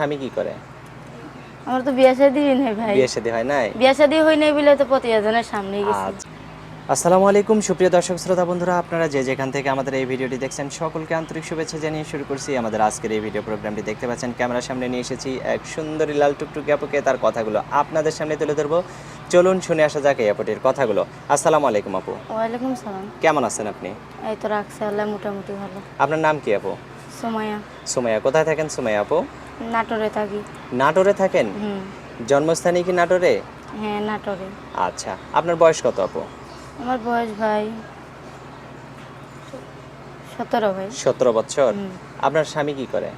স্বামী কি করে? আমার তো বিয়ে শাদী নেই ভাই। বিয়ে শাদী হয় নাই? বিয়ে শাদী হই নাই বলে তো প্রতিবেদনের সামনে গেছি। আচ্ছা। আসসালামু আলাইকুম সুপ্রিয় দর্শক শ্রোতা বন্ধুরা আপনারা যে যেখান থেকে আমাদের এই ভিডিওটি দেখছেন সকলকে আন্তরিক শুভেচ্ছা জানিয়ে শুরু করছি। আমাদের আজকের এই ভিডিও প্রোগ্রামটি দেখতে পাচ্ছেন ক্যামেরার সামনে নিয়ে এসেছি এক সুন্দরী লাল টুকটুক অ্যাপকে তার কথাগুলো আপনাদের সামনে তুলে ধরবো। চলুন শুনে আসা যাক এই অ্যাপটির কথাগুলো। আসসালামু আলাইকুম আপু। ওয়ালাইকুম সালাম। কেমন আছেন আপনি? এই তো রাখছে আল্লাহ মোটামুটি ভালো। আপনার নাম কি আপু? সময়া সুমাইয়া কোথায় থাকেন সুমাইয়া আপু? নাটোরে থাকি। নাটোরে থাকেন? হুম। জন্মস্থানে কি নাটোরে? হ্যাঁ নাটোরে। আচ্ছা আপনার বয়স কত আপু? আমার বয়স ভাই সতেরো ভাই। সতেরো বছর। আপনার স্বামী কি করে?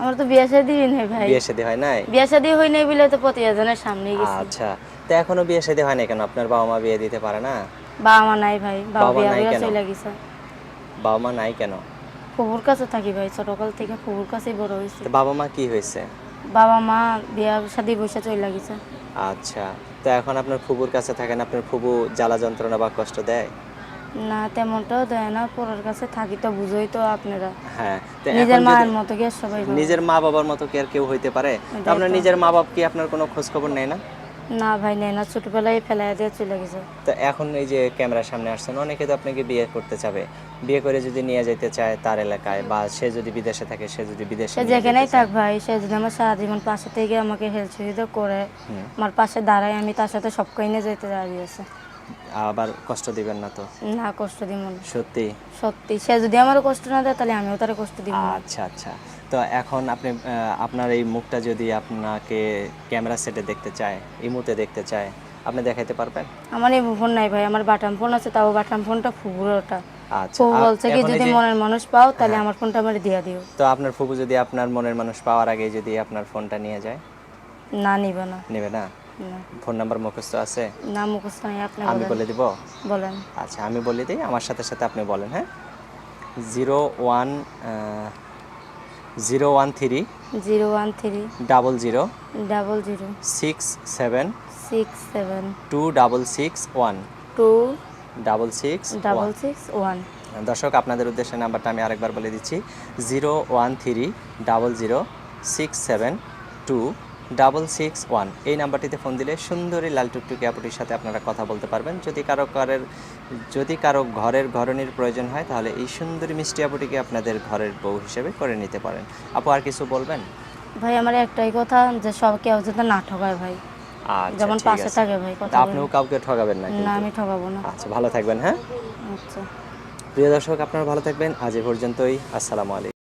আমার তো বিয়ে শাদী নেই ভাই। বিয়ে শাদী হয় নাই? বিয়ে শাদী হই নাই বলে তো প্রতিবেদনের সামনে গেছি। আচ্ছা তো এখনও বিয়ে শাদী হয় না কেন? আপনার বাবা মা বিয়ে দিতে পারে না? বাবা মা নাই ভাই বাবা বিয়ে নাই চলে গেছে। বাবা মা নাই কেন? ফুবুর কাছে থাকি ভাই ছোটকাল থেকে ফুবুর কাছেই বড় হয়েছে। বাবা মা কি হয়েছে? বাবা মা বিয়ে শাদী বসে চলে গেছে। আচ্ছা তো এখন আপনার ফুবুর কাছে থাকেন আপনার ফুবু জ্বালা যন্ত্রণা বা কষ্ট দেয়? না তেমনটাও দেয় না পরের কাছে থাকি তো বুঝোই তো আপনারা। হ্যাঁ নিজের মায়ের মতো গিয়ে সবাই নিজের মা বাবার মতো কি আর কেউ হইতে পারে? তো আপনার নিজের মা বাপ কি আপনার কোনো খোঁজ খবর নেই না? না ভাই নেই না। ছোটবেলায় ফেলাই দিয়ে চলে গেছে। তো এখন এই যে ক্যামেরার সামনে আসছেন অনেকে তো আপনাকে বিয়ে করতে চাবে। বিয়ে করে যদি নিয়ে যেতে চায় তার এলাকায় বা সে যদি বিদেশে থাকে সে যদি বিদেশে সে যেখানেই থাক ভাই সে যদি আমার সারা জীবন পাশে থেকে আমাকে হেল্প সুবিধা করে আমার পাশে দাঁড়ায় আমি তার সাথে সব কাহিনী যেতে রাজি আছে। আবার কষ্ট দিবেন না তো? না কষ্ট দিব না। সত্যি? সত্যি সে যদি আমার কষ্ট না দেয় তাহলে আমিও তার কষ্ট দিব আচ্ছা আচ্ছা। তো এখন আপনি আপনার এই মুখটা যদি আপনাকে ক্যামেরা সেটে দেখতে চায় ইমুতে দেখতে চায় আপনি দেখাইতে পারবেন? আমার এই ফোন নাই ভাই আমার বাটাম ফোন আছে তাও বাটাম ফোনটা ফুবুরটা। আচ্ছা বলছে কি যদি মনের মানুষ পাও তাহলে আমার ফোনটা আমার দিয়া দিও। তো আপনার ফুবু যদি আপনার মনের মানুষ পাওয়ার আগে যদি আপনার ফোনটা নিয়ে যায়? না নিবে না। নেবে না? না। ফোন নাম্বার মুখস্থ আছে? না মুখস্থ নাই আপনি আমি বলে দিব? বলেন। আচ্ছা আমি বলে দিই আমার সাথে সাথে আপনি বলেন হ্যাঁ? Zero one zero one three zero one three double zero double zero six seven six seven two double six one two double six double six one দর্শক আপনাদের উদ্দেশ্যে নাম্বারটা আমি আরেকবার বলে দিচ্ছি zero one three double zero six seven two double six one. এই নাম্বারটিতে ফোন দিলে সুন্দরী লাল টুকটুকি আপুটির সাথে আপনারা কথা বলতে পারবেন। যদি কারও কারের যদি কারও ঘরের ঘরনির প্রয়োজন হয় তাহলে এই সুন্দরী মিষ্টি আপুটিকে আপনাদের ঘরের বউ হিসেবে করে নিতে পারেন। আপু আর কিছু বলবেন? ভাই আমার একটাই কথা যে সব কেউ যাতে না ঠকায় ভাই। আচ্ছা যেমন পাশে থাকে ভাই কথা আপনিও কাউকে ঠকাবেন না না আমি ঠকাবো না। আচ্ছা ভালো থাকবেন হ্যাঁ? আচ্ছা। প্রিয় দর্শক আপনারা ভালো থাকবেন। আজ এ পর্যন্তই। আসসালামু আলাইকুম।